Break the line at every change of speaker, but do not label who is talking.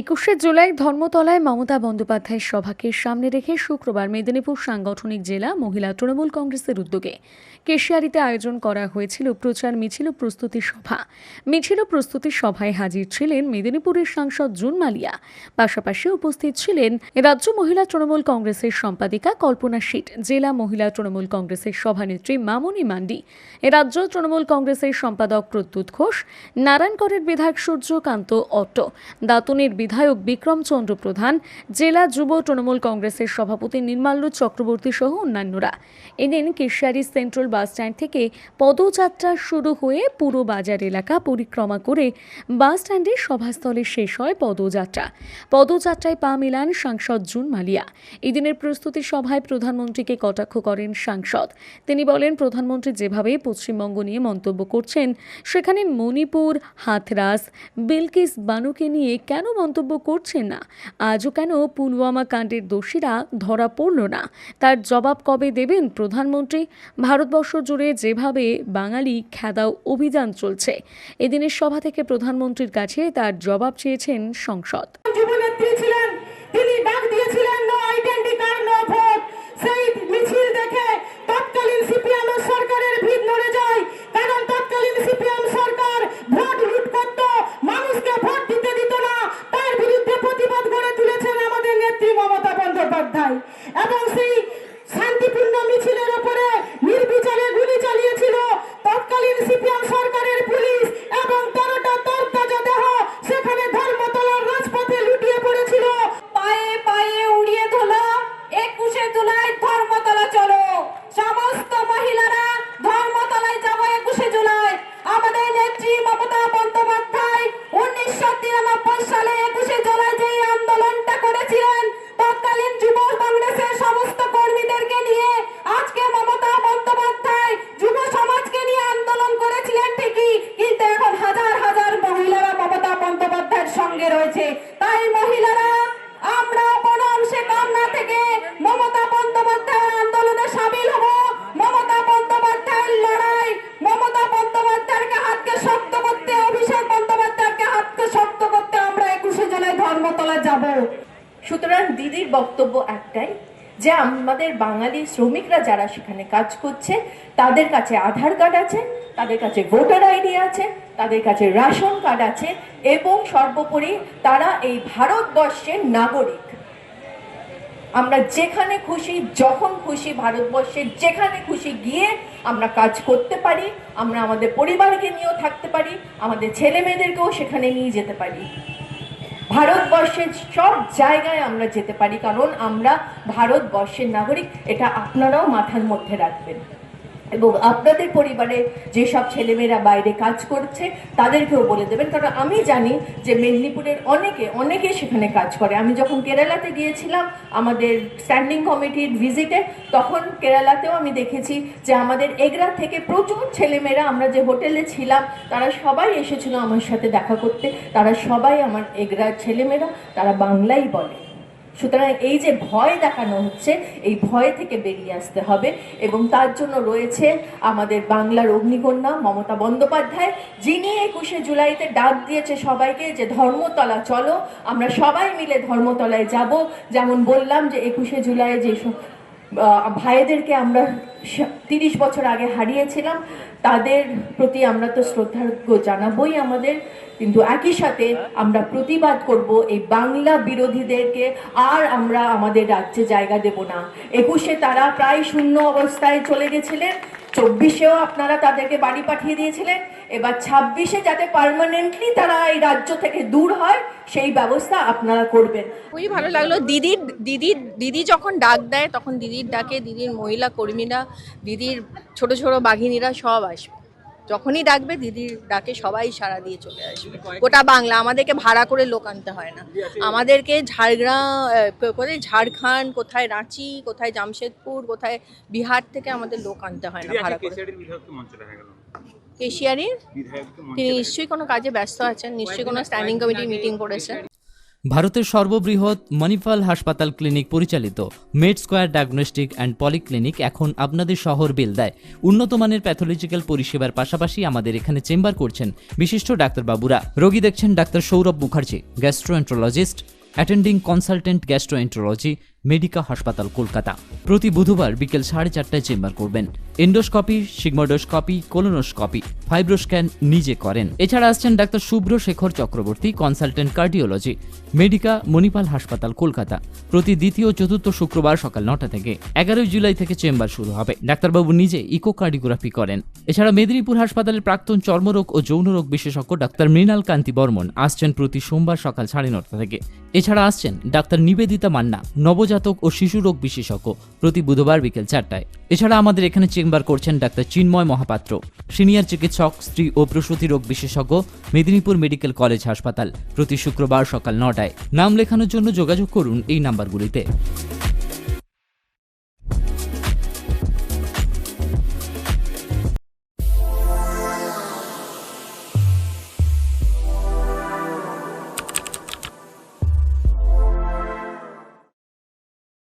একুশে জুলাই ধর্মতলায় মমতা বন্দ্যোপাধ্যায়ের সভাকে সামনে রেখে শুক্রবার মেদিনীপুর সাংগঠনিক জেলা মহিলা তৃণমূল কংগ্রেসের উদ্যোগে কেশিয়ারিতে আয়োজন করা হয়েছিল প্রচার মিছিল প্রস্তুতি সভা। মিছিল প্রস্তুতি সভায় হাজির ছিলেন মেদিনীপুরের সাংসদ জুন মালিয়া। পাশাপাশি উপস্থিত ছিলেন রাজ্য মহিলা তৃণমূল কংগ্রেসের সম্পাদিকা কল্পনা শীট জেলা মহিলা তৃণমূল কংগ্রেসের সভানেত্রী মামনি মান্ডি, রাজ্য তৃণমূল কংগ্রেসের সম্পাদক প্রদ্যুৎ ঘোষ, নারায়ণগড়ের বিধায়ক সূর্যকান্ত অট্ট দাতনের বিধায়ক বিক্রম চন্দ্র প্রধান, জেলা যুব তৃণমূল কংগ্রেসের সভাপতি নির্মাল্য চক্রবর্তী সহ অন্যান্যরা। এদিন কেশিয়ারি সেন্ট্রাল বাস স্ট্যান্ড থেকে পদযাত্রা শুরু হয়ে পুরো বাজার এলাকা পরিক্রমা করে বাস স্ট্যান্ডে সভাস্থলে শেষ হয় পদযাত্রা। পদযাত্রায় পা মিলান সাংসদ জুন মালিয়া। এদিনের প্রস্তুতি সভায় প্রধানমন্ত্রীকে কটাক্ষ করেন সাংসদ। তিনি বলেন, প্রধানমন্ত্রী যেভাবে পশ্চিমবঙ্গ নিয়ে মন্তব্য করছেন, সেখানে মণিপুর, হাথরাস, বিলকিস বানুকে নিয়ে কেন মন্তব্য করছেন না। আজও কেন পুলওয়ামা কাণ্ডের দোষীরা ধরা পড়ল না? তার জবাব কবে দেবেন প্রধানমন্ত্রী? ভারতবর্ষ জুড়ে যেভাবে বাঙালি খেদাও অভিযান চলছে, এদিনের সভা থেকে প্রধানমন্ত্রীর কাছে তার জবাব চেয়েছেন সংসদ।
মমতা এবং সেই যাব
সুতরাং দিদির বক্তব্য একটাই, যে আমাদের বাঙালি শ্রমিকরা যারা সেখানে কাজ করছে, তাদের কাছে আধার কার্ড আছে, তাদের কাছে ভোটার আইডি আছে, তাদের কাছে রেশন কার্ড আছে, এবং সর্বোপরি তারা এই ভারতবর্ষের নাগরিক। আমরা যেখানে খুশি, যখন খুশি ভারতবর্ষের যেখানে খুশি গিয়ে আমরা কাজ করতে পারি, আমরা আমাদের পরিবারকে নিয়েও থাকতে পারি, আমাদের ছেলে মেয়েদেরকেও সেখানে নিয়ে যেতে পারি। ভারতবর্ষের সব জায়গায় আমরা যেতে পারি, কারণ আমরা ভারতবর্ষের নাগরিক। এটা আপনারাও মাথার মধ্যে রাখবেন। এবং আপনাদের পরিবারে যেসব ছেলেমেয়েরা বাইরে কাজ করছে, তাদেরকেও বলে দেবেন। কারণ আমি জানি যে মেদিনীপুরের অনেকে অনেকে সেখানে কাজ করে। আমি যখন কেরালাতে গিয়েছিলাম, আমাদের স্ট্যান্ডিং কমিটির ভিজিটে, তখন কেরালাতেও আমি দেখেছি যে আমাদের এগরা থেকে প্রচুর ছেলেমেয়েরা, আমরা যে হোটেলে ছিলাম, তারা সবাই এসেছিল আমার সাথে দেখা করতে। তারা সবাই আমার এগরার ছেলেমেয়েরা, তারা বাংলাই বলে। সুতরাং এই যে ভয় দেখানো হচ্ছে, এই ভয় থেকে বেরিয়ে আসতে হবে এবং তার জন্য রয়েছে আমাদের বাংলার অগ্নিকন্যা মমতা বন্দ্যোপাধ্যায়, যিনি একুশে জুলাইতে ডাক দিয়েছে সবাইকে যে, ধর্মতলা চলো, আমরা সবাই মিলে ধর্মতলায় যাব। যেমন বললাম যে, একুশে জুলাই যে ভাইদেরকে আমরা তিরিশ বছর আগে হারিয়েছিলাম। তাদের প্রতি আমরা তো শ্রদ্ধার্ঘ্য জানাবই আমাদের। কিন্তু একই সাথে আমরা প্রতিবাদ করব এই বাংলা বিরোধীদেরকে। আর আমরা আমাদের রাজ্যে জায়গা দেব না। একুশে তারা প্রায় শূন্য অবস্থায় চলে গেছিলেন। চব্বিশেও আপনারা তাদেরকে বাড়ি পাঠিয়ে দিয়েছিলেন। এবার ছাব্বিশে যাতে পারমানেন্টলি তারা এই রাজ্য থেকে দূর হয়, সেই ব্যবস্থা আপনারা করবেন।
খুবই ভালো লাগল। দিদির দিদির, দিদি যখন ডাক দেয়, তখন দিদির ডাকে, দিদির মহিলা কর্মীরা, দিদির ছোট ছোট বাঘিনীরা সব আসবে। যখনই ডাকবে দিদির ডাকে সবাই সারা দিয়ে চলে আসবে। গোটা বাংলা আমাদেরকে ভাড়া করে লোক আনতে হয় না। আমাদেরকে ঝাড়গ্রাম আহ, কোথায় ঝাড়খণ্ড কোথায় রাঁচি কোথায় জামশেদপুর কোথায় বিহার থেকে আমাদের লোক আনতে হয় না ভাড়া করে।
কেশিয়ারির
তিনি নিশ্চয়ই কোনো কাজে ব্যস্ত আছেন নিশ্চয়ই কোনো স্ট্যান্ডিং কমিটি মিটিং করেছেন।
ভারতের সর্ববৃহৎ মণিপাল হাসপাতাল ক্লিনিক পরিচালিত। Med square diagnostic and polyclinic এখন আপনাদের শহর বেলদায়। উন্নত মানের প্যাথোলজিক্যাল পরিষেবার পাশাপাশি আমাদের এখানে চেম্বার করছেন বিশিষ্ট ডাক্তারবাবুরা। রোগী দেখছেন doctor Sourav Mukherjee, gastroenterologist, attending consultant gastroenterology Medica হাসপাতাল, কলকাতা। প্রতি বুধবার বিকেল সাড়ে চারটায় চেম্বার করবেন। এন্ডোস্কপি সিগমোডোস্কপি কোলোনোস্কপি, ফাইব্রোস্ক্যান নিজে করেন। এছাড়া আসছেন ডাক্তার শুভ্র Shekhar Chakraborty, consultant cardiology, Medica, Manipal হাসপাতাল, কলকাতা। প্রতি দ্বিতীয় চতুর্থ শুক্রবার সকাল নটা থেকে এগারোই জুলাই থেকে চেম্বার শুরু হবে। ডাক্তারবাবু নিজে ইকোকার্ডিওগ্রাফি করেন। এছাড়া মেদিনীপুর হাসপাতালের প্রাক্তন চর্মরোগ ও যৌনরোগ বিশেষজ্ঞ ডাক্তার মৃণাল কান্তি বর্মন আসছেন প্রতি সোমবার সকাল সাড়ে নটা থেকে। এছাড়া আসছেন ডাক্তার নিবেদিতা মান্না নবজাতক ও শিশু রোগ বিশেষজ্ঞ প্রতি বুধবার বিকেল চারটায়। এছাড়া আমাদের এখানে চেম্বার করছেন ডাক্তার চিন্ময় মহাপাত্র, সিনিয়র চিকিৎসক, স্ত্রী ও প্রসূতি রোগ বিশেষজ্ঞ, মেদিনীপুর মেডিকেল কলেজ হাসপাতাল প্রতি শুক্রবার সকাল নটায়। নাম লেখানোর জন্য যোগাযোগ করুন এই নাম্বারগুলিতে।